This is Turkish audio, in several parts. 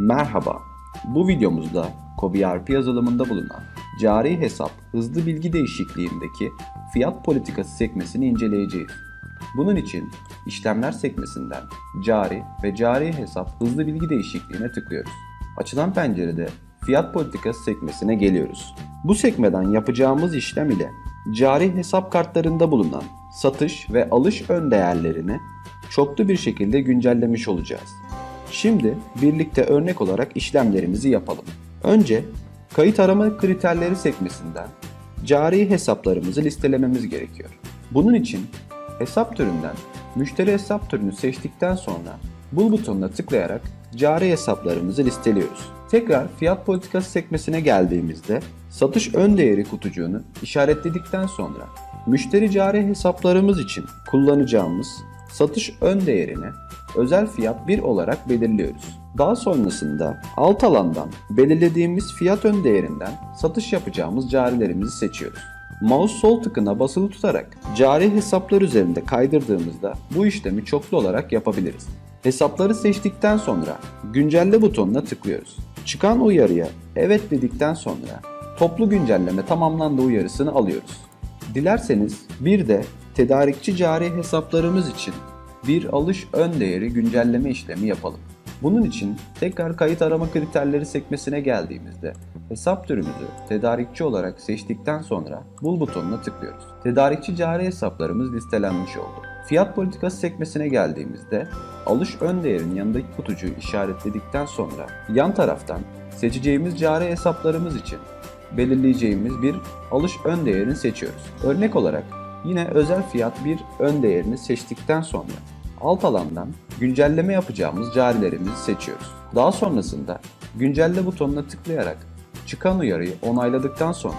Merhaba. Bu videomuzda Kobi ERP yazılımında bulunan cari hesap hızlı bilgi değişikliğindeki fiyat politikası sekmesini inceleyeceğiz. Bunun için işlemler sekmesinden cari ve cari hesap hızlı bilgi değişikliğine tıklıyoruz. Açılan pencerede fiyat politikası sekmesine geliyoruz. Bu sekmeden yapacağımız işlem ile cari hesap kartlarında bulunan satış ve alış ön değerlerini çoklu bir şekilde güncellemiş olacağız. Şimdi birlikte örnek olarak işlemlerimizi yapalım. Önce kayıt arama kriterleri sekmesinden cari hesaplarımızı listelememiz gerekiyor. Bunun için hesap türünden müşteri hesap türünü seçtikten sonra bul butonuna tıklayarak cari hesaplarımızı listeliyoruz. Tekrar fiyat politikası sekmesine geldiğimizde satış ön değeri kutucuğunu işaretledikten sonra müşteri cari hesaplarımız için kullanacağımız satış ön değerini özel fiyat 1 olarak belirliyoruz. Daha sonrasında alt alandan belirlediğimiz fiyat ön değerinden satış yapacağımız carilerimizi seçiyoruz. Mouse sol tıkına basılı tutarak cari hesaplar üzerinde kaydırdığımızda bu işlemi çoklu olarak yapabiliriz. Hesapları seçtikten sonra güncelle butonuna tıklıyoruz. Çıkan uyarıya evet dedikten sonra toplu güncelleme tamamlandı uyarısını alıyoruz. Dilerseniz bir de tedarikçi cari hesaplarımız için bir alış ön değeri güncelleme işlemi yapalım. Bunun için tekrar kayıt arama kriterleri sekmesine geldiğimizde hesap türümüzü tedarikçi olarak seçtikten sonra bul butonuna tıklıyoruz. Tedarikçi cari hesaplarımız listelenmiş oldu. Fiyat politikası sekmesine geldiğimizde alış ön değerinin yanındaki kutucuğu işaretledikten sonra yan taraftan seçeceğimiz cari hesaplarımız için belirleyeceğimiz bir alış ön değerini seçiyoruz. Örnek olarak yine özel fiyat bir ön değerini seçtikten sonra alt alandan güncelleme yapacağımız carilerimizi seçiyoruz. Daha sonrasında güncelle butonuna tıklayarak çıkan uyarıyı onayladıktan sonra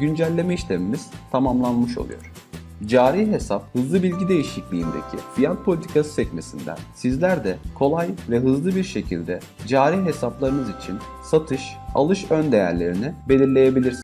güncelleme işlemimiz tamamlanmış oluyor. Cari hesap hızlı bilgi değişikliğindeki fiyat politikası sekmesinden sizler de kolay ve hızlı bir şekilde cari hesaplarınız için satış, alış ön değerlerini belirleyebilirsiniz.